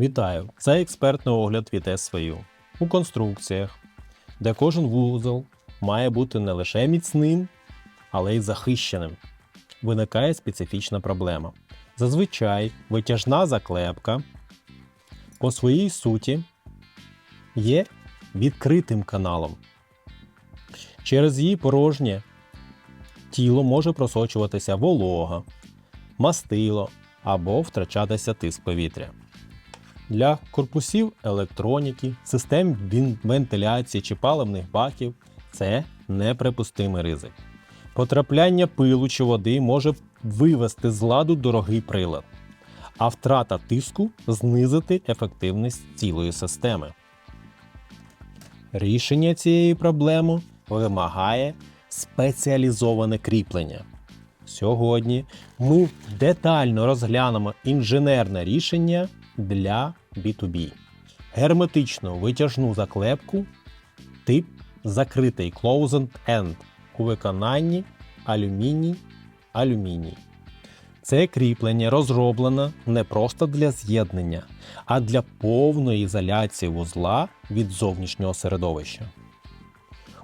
Вітаю! Це експертний огляд від SVU. У конструкціях, де кожен вузол має бути не лише міцним, але й захищеним. Виникає специфічна проблема. Зазвичай витяжна заклепка по своїй суті є відкритим каналом. Через її порожнє тіло може просочуватися волога, мастило або втрачатися тиск повітря. Для корпусів електроніки, систем вентиляції чи паливних баків це неприпустимий ризик. Потрапляння пилу чи води може вивести з ладу дорогий прилад, а втрата тиску знизити ефективність цілої системи. Рішення цієї проблеми вимагає спеціалізоване кріплення. Сьогодні ми детально розглянемо інженерне рішення для B2B. Герметичну витяжну заклепку тип закритий Closed End у виконанні алюміній алюміній. Це кріплення розроблено не просто для з'єднання, а для повної ізоляції вузла від зовнішнього середовища.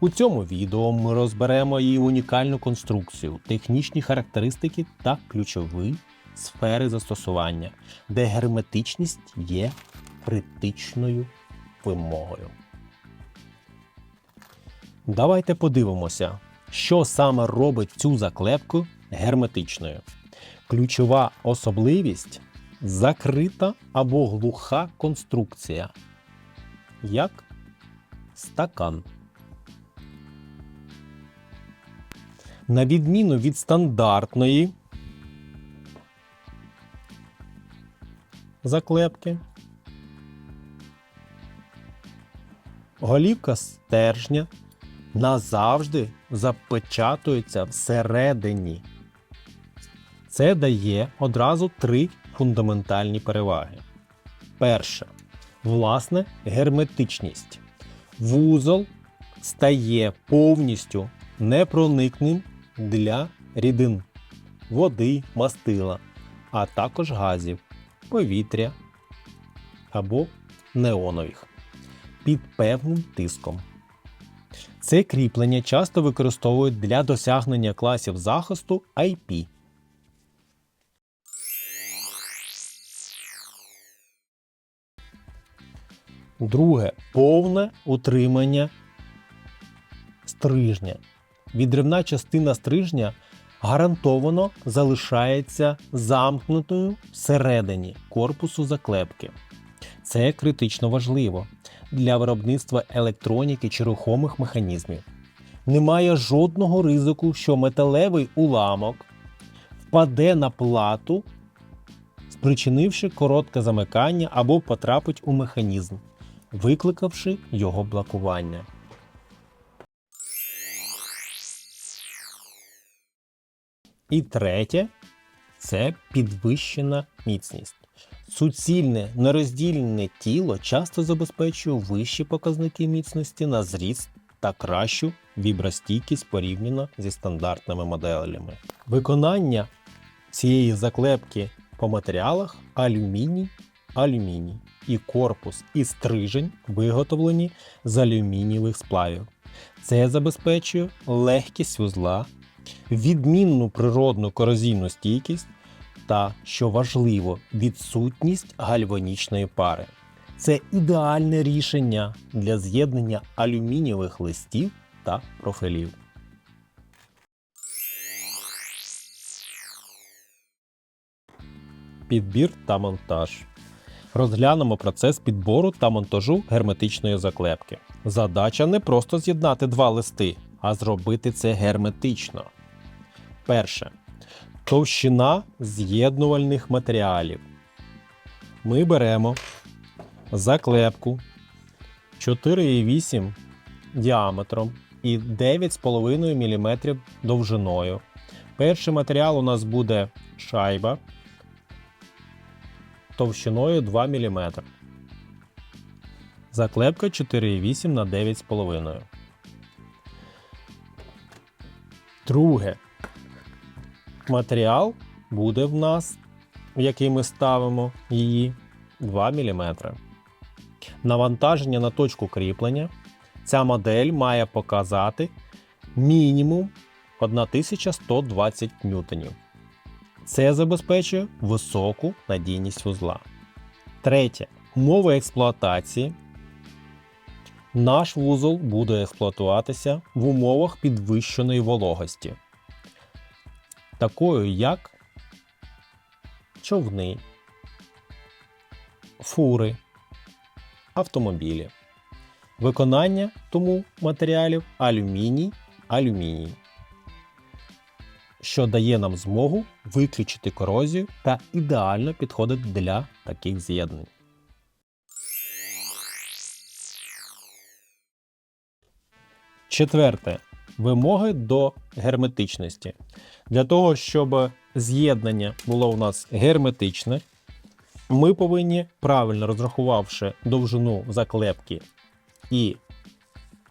У цьому відео ми розберемо її унікальну конструкцію, технічні характеристики та ключові сфери застосування, де герметичність є критичною вимогою. Давайте подивимося, що саме робить цю заклепку герметичною. Ключова особливість закрита або глуха конструкція, як стакан. На відміну від стандартної заклепки, голівка стержня назавжди запечатується всередині. Це дає одразу три фундаментальні переваги. Перше власне герметичність. Вузол стає повністю непроникним для рідин, води, мастила, а також газів, повітря або неонових під певним тиском. Це кріплення часто використовують для досягнення класів захисту IP. Друге повне утримання стрижня. Відривна частина стрижня гарантовано залишається замкнутою всередині корпусу заклепки. Це критично важливо для виробництва електроніки чи рухомих механізмів. Немає жодного ризику, що металевий уламок впаде на плату, спричинивши коротке замикання або потрапить у механізм, викликавши його блокування. І третє це підвищена міцність. Суцільне нероздільне тіло часто забезпечує вищі показники міцності на зріст та кращу вібростійкість порівняно зі стандартними моделями. Виконання цієї заклепки по матеріалах алюміній, алюміній і корпус і стрижень виготовлені з алюмінієвих сплавів. Це забезпечує легкість вузла, відмінну природну корозійну стійкість та, що важливо, відсутність гальванічної пари. Це ідеальне рішення для з'єднання алюмінієвих листів та профілів. Підбір та монтаж. Розглянемо процес підбору та монтажу герметичної заклепки. Задача не просто з'єднати два листи, а зробити це герметично. Перше. Товщина з'єднувальних матеріалів. Ми беремо заклепку 4,8 діаметром і 9,5 мм довжиною. Перший матеріал у нас буде шайба товщиною 2 мм. Заклепка 4,8 на 9,5. Друге. Матеріал буде в нас, в який ми ставимо її, 2 мм. Навантаження на точку кріплення. Ця модель має показати мінімум 1120 ньютонів. Це забезпечує високу надійність вузла. Третє. Умови експлуатації. Наш вузол буде експлуатуватися в умовах підвищеної вологості, такою як човни, фури, автомобілі. Виконання тому матеріалів алюміній, алюміній, що дає нам змогу виключити корозію та ідеально підходить для таких з'єднань. Четверте. Вимоги до герметичності. Для того, щоб з'єднання було у нас герметичне, ми повинні, правильно розрахувавши довжину заклепки і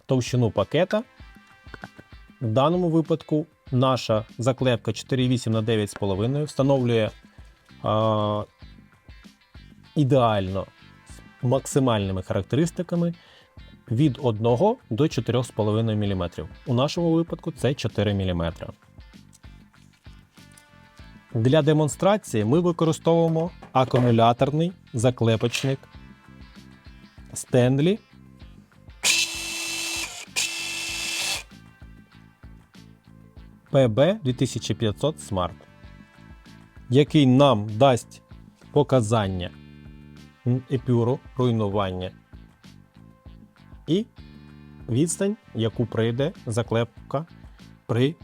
товщину пакета, в даному випадку наша заклепка 4,8 на 9,5 встановлює а, ідеально з максимальними характеристиками від 1 до 4,5 мм. У нашому випадку це 4 мм. Для демонстрації ми використовуємо акумуляторний заклепочник Stanley PB 2500 Smart, який нам дасть показання епюру руйнування і відстань, яку прийде заклепка при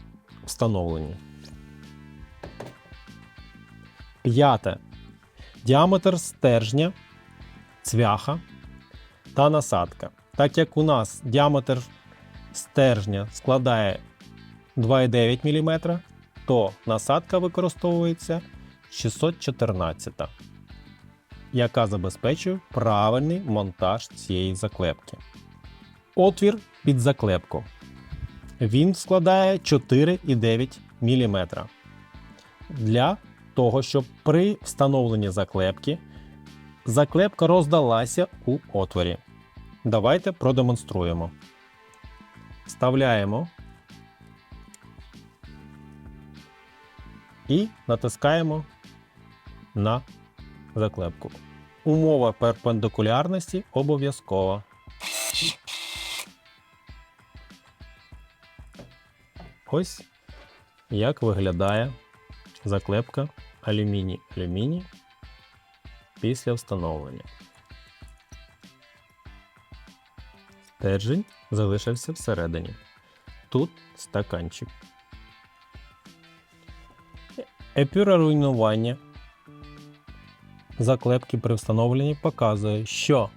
встановленні. П'яте. Діаметр стержня, цвяха та насадка. Так як у нас діаметр стержня складає 2,9 мм, то насадка використовується 614, яка забезпечує правильний монтаж цієї заклепки. Отвір під заклепку. Він складає 4,9 мм. Для того, щоб при встановленні заклепки заклепка роздалася у отворі. Давайте продемонструємо. Вставляємо і натискаємо на заклепку. Умова перпендикулярності обов'язкова. Ось як виглядає заклепка алюміній алюміній після встановлення. Стержень залишився всередині. Тут стаканчик. Епюра руйнування заклепки при встановленні показує, що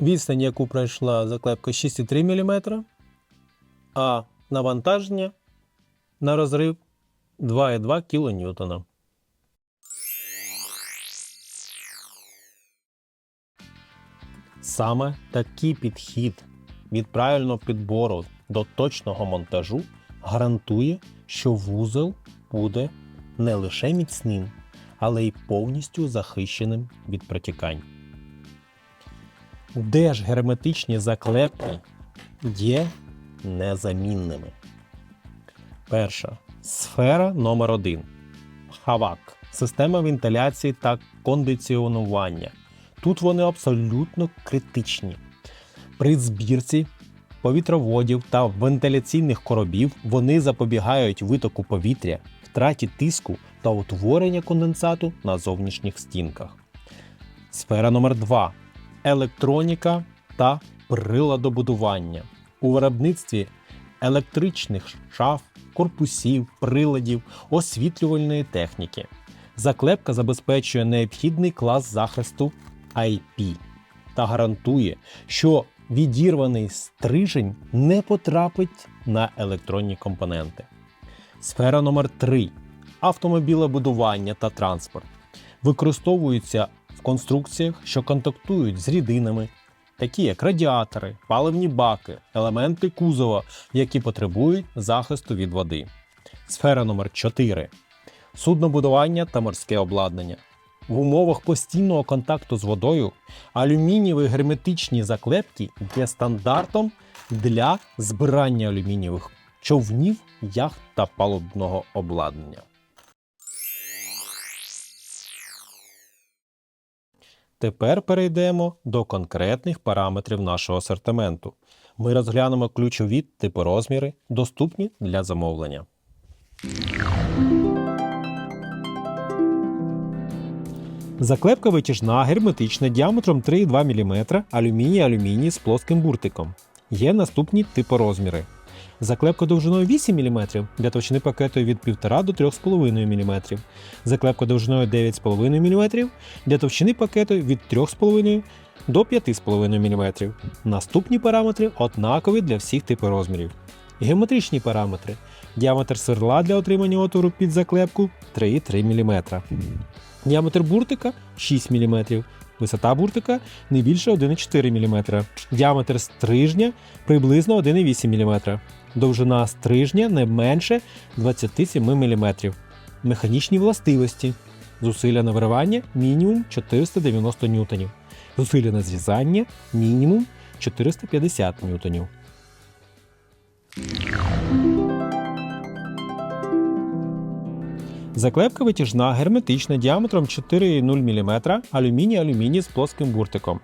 відстань, яку пройшла заклепка 6,3 мм, а навантаження на розрив 2,2 кН. Саме такий підхід від правильного підбору до точного монтажу гарантує, що вузол буде не лише міцним, але й повністю захищеним від протікань. Де ж герметичні заклепки є незамінними. Перша сфера номер 1 Хавак. Система вентиляції та кондиціонування. Тут вони абсолютно критичні. При збірці повітроводів та вентиляційних коробів вони запобігають витоку повітря, втраті тиску та утворення конденсату на зовнішніх стінках. Сфера номер 2 Електроніка та приладобудування. У виробництві електричних шаф, корпусів, приладів, освітлювальної техніки. Заклепка забезпечує необхідний клас захисту IP та гарантує, що відірваний стрижень не потрапить на електронні компоненти. Сфера номер 3 автомобілебудування та транспорт. Використовуються в конструкціях, що контактують з рідинами, такі як радіатори, паливні баки, елементи кузова, які потребують захисту від води. Сфера номер 4 суднобудування та морське обладнання. В умовах постійного контакту з водою алюмінієві герметичні заклепки є стандартом для збирання алюмінієвих човнів, яхт та палубного обладнання. Тепер перейдемо до конкретних параметрів нашого асортименту. Ми розглянемо ключові типи розміри, доступні для замовлення. Заклепка витяжна, герметична діаметром 3,2 мм, алюміній алюміній з плоским буртиком. Є наступні типи розміри. Заклепка довжиною 8 мм для товщини пакету від 1,5 до 3,5 мм. Заклепка довжиною 9,5 мм для товщини пакету від 3,5 до 5,5 мм. Наступні параметри однакові для всіх типів розмірів. Геометричні параметри. Діаметр сверла для отримання отвору під заклепку 3,3 мм. Діаметр буртика 6 мм. Висота буртика не більше 1,4 мм. Діаметр стрижня приблизно 1,8 мм. Довжина стрижня не менше 27 мм. Механічні властивості. Зусилля на виривання мінімум 490 ньютонів. Зусилля на зрізання мінімум 450 ньютонів. Заклепка витяжна, герметична діаметром 4,0 мм, алюміній алюміній з плоским буртиком.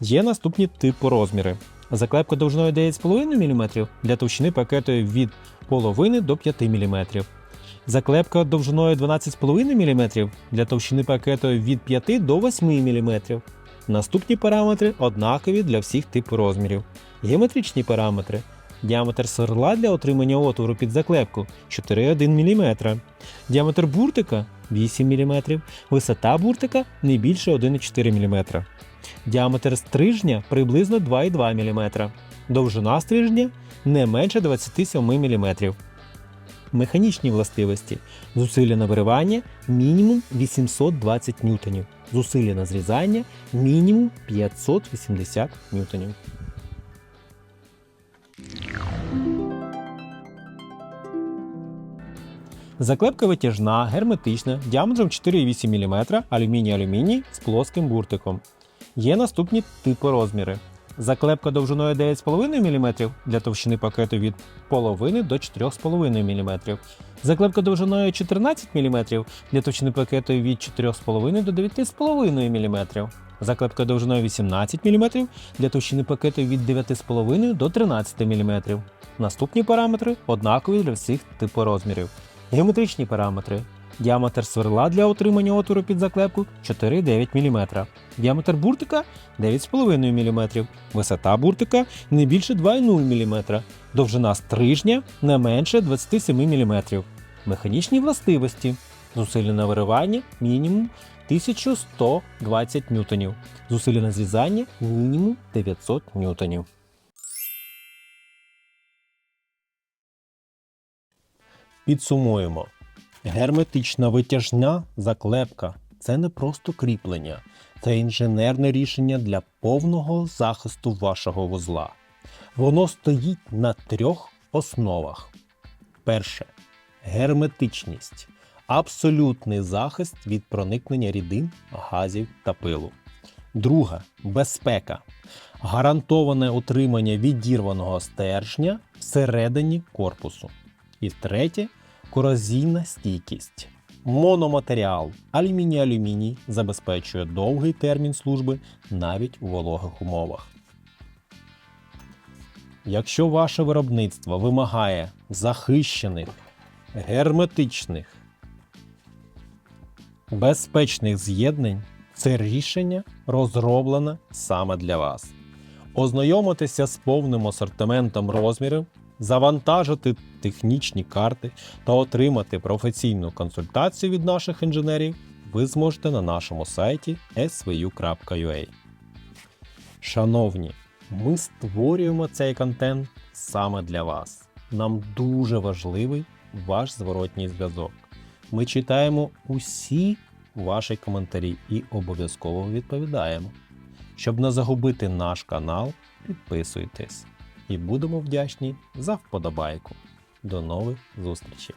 Є наступні типи розміри. Заклепка довжиною 9,5 мм для товщини пакету від половини до 5 мм. Заклепка довжиною 12,5 мм для товщини пакету від 5 до 8 мм. Наступні параметри однакові для всіх типів розмірів. Геометричні параметри. Діаметр сверла для отримання отвору під заклепку 4,1 мм. Діаметр буртика 8 мм. Висота буртика не більше 1,4 мм. Діаметр стрижня приблизно 2,2 мм. Довжина стрижня не менше 27 мм. Механічні властивості. Зусилля на виривання мінімум 820 ньютонів. Зусилля на зрізання мінімум 580 ньютонів. Заклепка витяжна, герметична, діаметром 4,8 мм, алюміній-алюміній з плоским буртиком. Є наступні типи розміри. Заклепка довжиною 9,5 мм для товщини пакету від половини до 4,5 мм. Заклепка довжиною 14 мм для товщини пакету від 4,5 до 9,5 мм. Заклепка довжиною 18 мм для товщини пакету від 9,5 до 13 мм. Наступні параметри однакові для всіх типу розмірів. Геометричні параметри. Діаметр сверла для отримання отвору під заклепку 4,9 мм. Діаметр буртика 9,5 мм. Висота буртика не більше 2,0 мм. Довжина стрижня не менше 27 мм. Механічні властивості. Зусилля на виривання мінімум 1120 ньютонів. Зусилля на зрізання мінімум 900 ньютонів. Підсумуємо. Герметична витяжна заклепка це не просто кріплення, це інженерне рішення для повного захисту вашого вузла. Воно стоїть на трьох основах. Перше герметичність. Абсолютний захист від проникнення рідин, газів та пилу. Друга безпека. Гарантоване утримання відірваного стержня всередині корпусу. І третє корозійна стійкість. Мономатеріал алюміній-алюміній забезпечує довгий термін служби навіть у вологих умовах. Якщо ваше виробництво вимагає захищених, герметичних, безпечних з'єднань, це рішення розроблене саме для вас. Ознайомитися з повним асортиментом розмірів, завантажити технічні карти та отримати професійну консультацію від наших інженерів ви зможете на нашому сайті svu.ua. Шановні, ми створюємо цей контент саме для вас. Нам дуже важливий ваш зворотній зв'язок. Ми читаємо усі ваші коментарі і обов'язково відповідаємо. Щоб не загубити наш канал, підписуйтесь і будемо вдячні за вподобайку. До нових зустрічей!